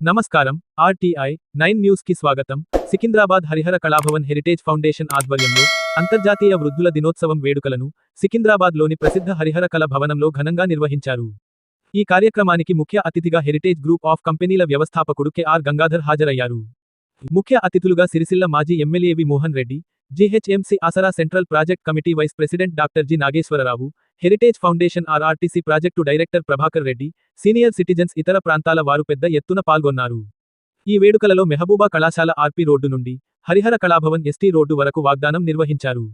నమస్కారం RTI nine న్యూస్కి స్వాగతం. సికింద్రాబాద్ హరిహర కళాభవన్ హెరిటేజ్ ఫౌండేషన్ ఆధ్వర్యంలో అంతర్జాతీయ వృద్ధుల దినోత్సవం వేడుకలను సికింద్రాబాద్లోని ప్రసిద్ధ హరిహర కళ భవనంలో ఘనంగా నిర్వహించారు. ఈ కార్యక్రమానికి ముఖ్య అతిథిగా హెరిటేజ్ గ్రూప్ ఆఫ్ కంపెనీల వ్యవస్థాపకుడు కెఆర్ గంగాధర్ హాజరయ్యారు. ముఖ్య అతిథులుగా సిరిసిల్ల మాజీ MLA V Mohan Reddy GHMC Aasara central project committee vice president doctor G Nageswara Rao heritage foundation RRTC project director Prabhakar Reddy senior citizens ఇతర ప్రాంతాల వారు పెద్ద ఎత్తున పాల్గొన్నారు. ఈ వేడుకలలో మెహబూబా కళాశాల ఆర్పి రోడ్డు నుండి హరిహర కళాభవన్ ఎస్టీ రోడ్డు వరకు వాగ్దానం నిర్వహించారు.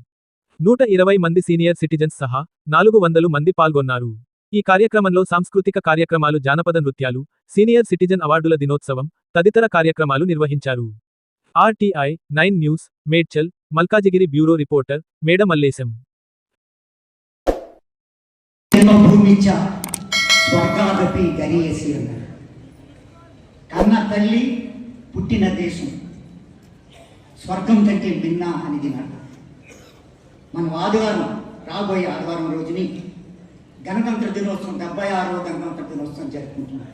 నూట ఇరవై మంది సీనియర్ సిటిజన్స్ సహా నాలుగు వందలు మంది పాల్గొన్నారు. ఈ కార్యక్రమంలో సాంస్కృతిక కార్యక్రమాలు జానపద నృత్యాలు సీనియర్ సిటిజన్ అవార్డుల దినోత్సవం తదితర కార్యక్రమాలు నిర్వహించారు. RTI nine news Medchal Malkajgiri bureau reporter Meda Mallesham కన్న తల్లి పుట్టిన దేశం. స్వర్గం కంటే భిన్న అనేది మాట మనం ఆదివారం రాబోయే ఆదివారం రోజుని గణతంత్ర దినోత్సవం డెబ్బై ఆరవ గణతంత్ర దినోత్సవం జరుపుకుంటున్నాం.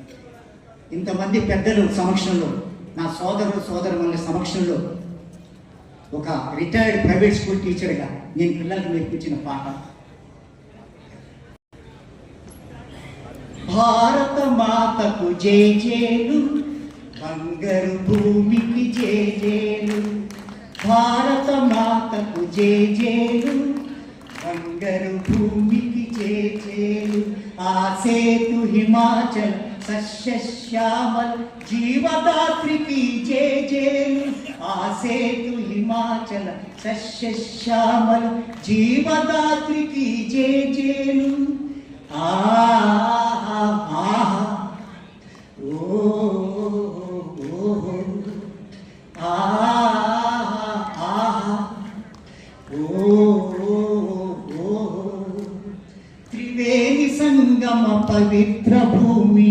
ఇంతమంది పెద్దలు సమక్షంలో నా సోదరుడు సోదరుల సమక్షంలో ఒక రిటైర్డ్ ప్రైవేట్ స్కూల్ టీచర్గా నేను పిల్లలకు నేర్పించిన పాట. భారత మాతకు జేజేలు బంగారు భూమికి జేజేలు. భారత మాతకు జేజేలు బంగారు భూమికి జేజేలు. ఆ సేతు హిమాచల్ సస్యశ్యామల్ జీవదాత్రికి జేజేలు ఆ సేతు హిమాచల సస్యశ్యామల్ జీవదాత్రికి జేజేలు ఆహా ఆహా ఓ ఆహా ఆహా ఓ త్రివేణి సంగమ పవిత్ర భూమి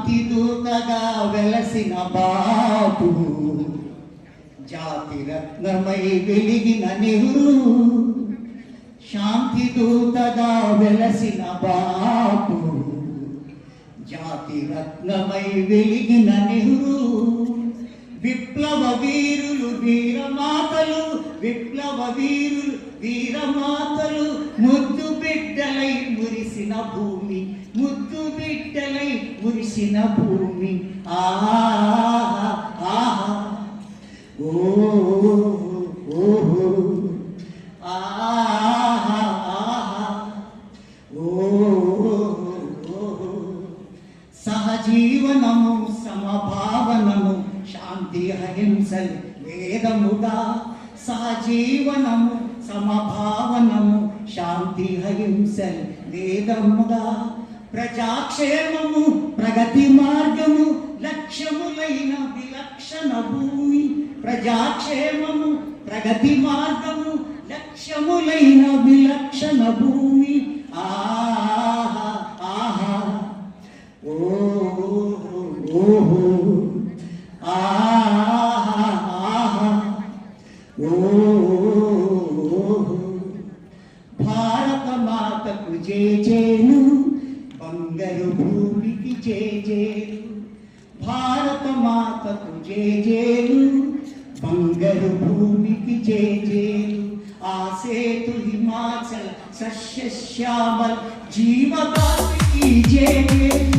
శాంతి దూతగా వెలసిన బాపు. జాతి రత్నమై వెలిగిన నెహ్రూ. శాంతి దూతగా వెలసిన బాపు. జాతి రత్నమై వెలిగిన నెహ్రూ. విప్లవ వీరులు వీరమాతలు విప్లవ వీరులు వీరమాతలు. మురిసిన భూమి ముద్దు బిడ్డలై మురిసిన భూమి. ఆహా ఆహా ఓ ఓహో ఆహా ఆహా ఓ. సహజీవనము సమభావనము శాంతి అహింసలు వేదముగా. సహజీవనము సమభావనము శాంతి అహింసలు వేదముగా ప్రజాక్షేమము ప్రగతి మార్గము లక్ష్యములైన విలక్షణ భూమి ప్రజాక్షేమము ప్రగతి మార్గము లక్ష్యములైన విలక్షణ భూమి ఆహా ఆహా ఓహో ఓహో ఆహా ఆహా ఓహో భారత మాతకు చేచేను బంగారు భూమికి చేచేను భారత మాతకు చేచేను బంగారు భూమికి చేచేను ఆ సేతు హిమాచల్ సస్యశ్యామల్ జీవదాత్రికి చేచేను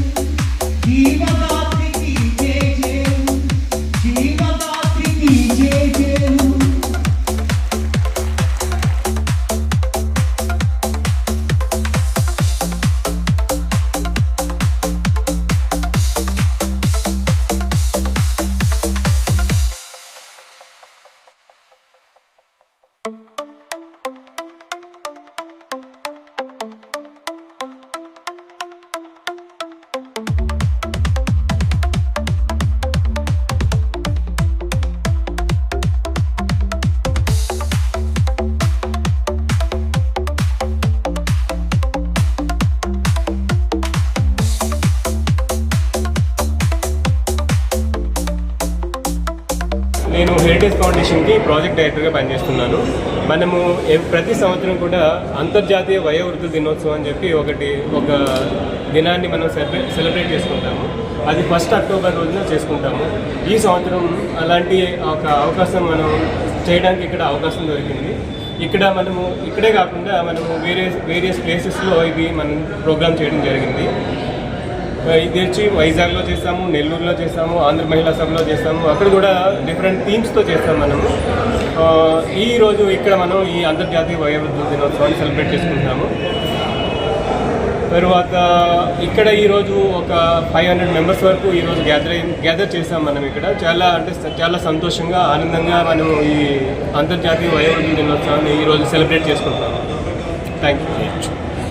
హెరిటేజ్ ఫౌండేషన్కి ప్రాజెక్ట్ డైరెక్టర్గా పనిచేస్తున్నాను. మనము ప్రతి సంవత్సరం కూడా అంతర్జాతీయ వయోవృద్ధ దినోత్సవం అని చెప్పి ఒకటి ఒక దినాన్ని మనం సెలబ్రేట్ సెలబ్రేట్ చేసుకుంటాము. అది ఫస్ట్ అక్టోబర్ రోజున చేసుకుంటాము. ఈ సంవత్సరం అలాంటి ఒక అవకాశం మనం చేయడానికి ఇక్కడ అవకాశం దొరికింది. ఇక్కడ మనము ఇక్కడే కాకుండా మనము వేరే వేరియస్ ప్లేసెస్లో ఇది మనం ప్రోగ్రామ్ చేయడం జరిగింది. ఇది వచ్చి వైజాగ్లో చేస్తాము నెల్లూరులో చేస్తాము ఆంధ్ర మహిళా సభలో చేస్తాము. అక్కడ కూడా డిఫరెంట్ థీమ్స్తో చేస్తాం మనము. ఈరోజు ఈ రోజు ఇక్కడ మనం ఈ అంతర్జాతీయ వయోవృద్ధుల దినోత్సవాన్ని సెలబ్రేట్ చేసుకుంటాము తర్వాత ఇక్కడ ఈరోజు ఒక ఫైవ్ హండ్రెడ్ మెంబర్స్ వరకు ఈరోజు గ్యాదర్ గ్యాదర్ చేసాం మనం ఇక్కడ. చాలా అంటే చాలా సంతోషంగా ఆనందంగా మనం ఈ అంతర్జాతీయ వయోవృద్ధుల దినోత్సవాన్ని ఈరోజు సెలబ్రేట్ చేసుకుంటాము థ్యాంక్ యూ